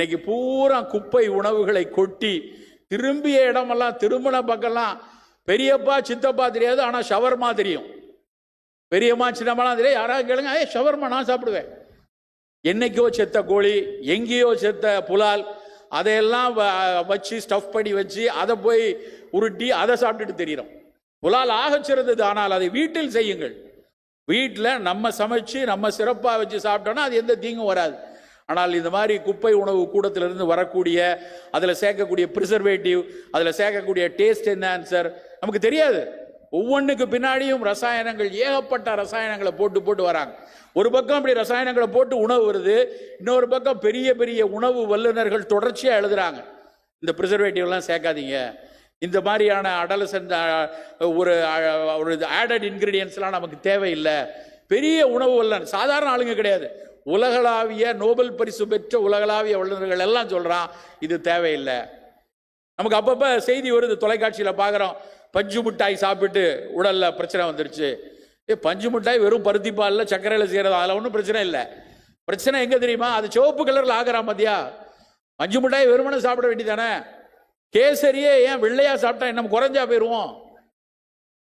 இன்னைக்கு பூரா குப்பை உணவுகளை கொட்டி திரும்பிய இடமெல்லாம் திருமண பக்கம்லாம் பெரியப்பா சித்தப்பா தெரியாது ஆனால் ஷவர்மா தெரியும். பெரியம்மா சின்னம்மாலாம் தெரியும் யாராவது கேளுங்க ஏ ஷவர்மா நான் சாப்பிடுவேன். என்னைக்கோ செத்த கோழி எங்கேயோ செத்த புலால் அதையெல்லாம் வ- வச்சு ஸ்டஃப் பண்ணி வச்சு அதை போய் உருட்டி அதை சாப்பிட்டுட்டு தெரியிறோம். புலால் ஆகச் சிறந்தது ஆனால் அதை வீட்டில் செய்யுங்கள். வீட்டில் நம்ம சமைச்சு நம்ம சிறப்பாக வச்சு சாப்பிட்டோன்னா அது எந்த தீங்கும் வராது. ஆனால் இந்த மாதிரி குப்பை உணவு கூடத்திலிருந்து வரக்கூடிய அதில் சேர்க்கக்கூடிய ப்ரிசர்வேட்டிவ் அதில் சேர்க்கக்கூடிய டேஸ்ட் என்ஹான்சர் நமக்கு தெரியாது. ஒவ்வொன்றுக்கு பின்னாடியும் ரசாயனங்கள் ஏகப்பட்ட ரசாயனங்களை போட்டு போட்டு வராங்க. ஒரு பக்கம் அப்படி ரசாயனங்களை போட்டு உணவு வருது இன்னொரு பக்கம் பெரிய பெரிய உணவு வல்லுநர்கள் தொடர்ச்சியாக எழுதுறாங்க. இந்த ப்ரிசர்வேட்டிவ்லாம் சேர்க்காதீங்க. இந்த மாதிரியான அடலசன் ஒரு ஒரு ஆடட் இன்க்ரீடியன்ஸ்லாம் நமக்கு தேவையில்லை. பெரிய உணவு வல்லன் சாதாரண ஆளுங்க கிடையாது. உலகளாவிய நோபல் பரிசு பெற்ற உலகளாவிய வல்லுநர்கள் எல்லாம் சொல்கிறான் இது தேவையில்லை. நமக்கு அப்பப்போ செய்தி வருது தொலைக்காட்சியில் பார்க்குறோம் பஞ்சு மிட்டாய் சாப்பிட்டு உடலில் பிரச்சனை வந்துருச்சு. ஏ பஞ்சு மிட்டாய் வெறும் பருத்தி பாலில் சர்க்கரையில் செய்கிறது அதில் ஒன்றும் பிரச்சனை இல்லை. பிரச்சனை எங்கே தெரியுமா? அது சிவப்பு கலரில் ஆகிறான் மத்தியா பஞ்சு மிட்டாய் வெறுமனே சாப்பிட வேண்டியதானே? கேசரியே ஏன் வெள்ளையாக சாப்பிட்டா நம்ம குறைஞ்சா போயிடுவோம்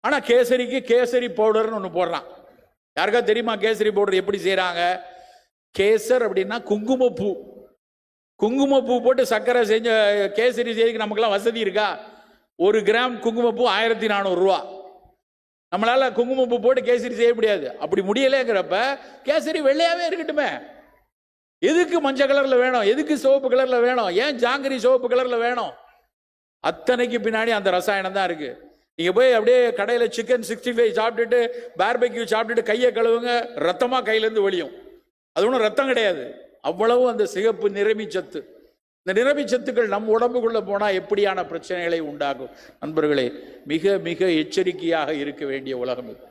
ஆனால் கேசரிக்கு கேசரி பவுடர்னு ஒன்று போடுறான். யாருக்கா தெரியுமா கேசரி பவுடர் எப்படி செய்கிறாங்க கேசர் அப்படின்னா குங்குமப்பூ. குங்குமப்பூ போட்டு சர்க்கரை செஞ்ச கேசரி செய்யறதுக்கு நமக்கெல்லாம் வசதி இருக்கா? ஒரு கிராம் குங்குமப்பூ ஆயிரத்தி நானூறுரூவா நம்மளால் குங்குமப்பூ போட்டு கேசரி செய்ய முடியாது. அப்படி முடியலைங்கிறப்ப கேசரி வெள்ளையாகவே இருக்கட்டுமே. எதுக்கு மஞ்சள் கலரில் வேணும்? எதுக்கு சிவப்பு கலரில் வேணும்? ஏன் ஜாங்கிரி சிவப்பு கலரில் வேணும்? அத்தனைக்கு பின்னாடி அந்த ரசாயனம் தான் இருக்குது நீங்கள் போய் அப்படியே கடையில் சிக்கன் சிக்ஸ்டி ஃபைவ் சாப்பிட்டுட்டு பார்பெக்யூ சாப்பிட்டுட்டு கையை கழுவுங்க ரத்தமாக கையிலேருந்து வெளியும் அது ஒன்றும் ரத்தம் கிடையாது. அவ்வளவு அந்த சிகப்பு நிரமிச்சத்து சத்து. இந்த நிரமிச்சத்துக்கள் நம் உடம்புக்குள்ள போனால் எப்படியான பிரச்சனைகளை உண்டாகும்? நண்பர்களே மிக மிக எச்சரிக்கையாக இருக்க வேண்டிய உலகம் இது.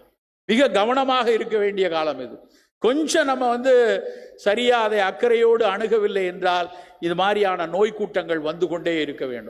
மிக கவனமாக இருக்க வேண்டிய காலம் இது. கொஞ்சம் நம்ம வந்து சரியாக அதை அக்கறையோடு அணுகவில்லை என்றால் இது மாதிரியான நோய் கூட்டங்கள் வந்து கொண்டே இருக்க வேண்டும்.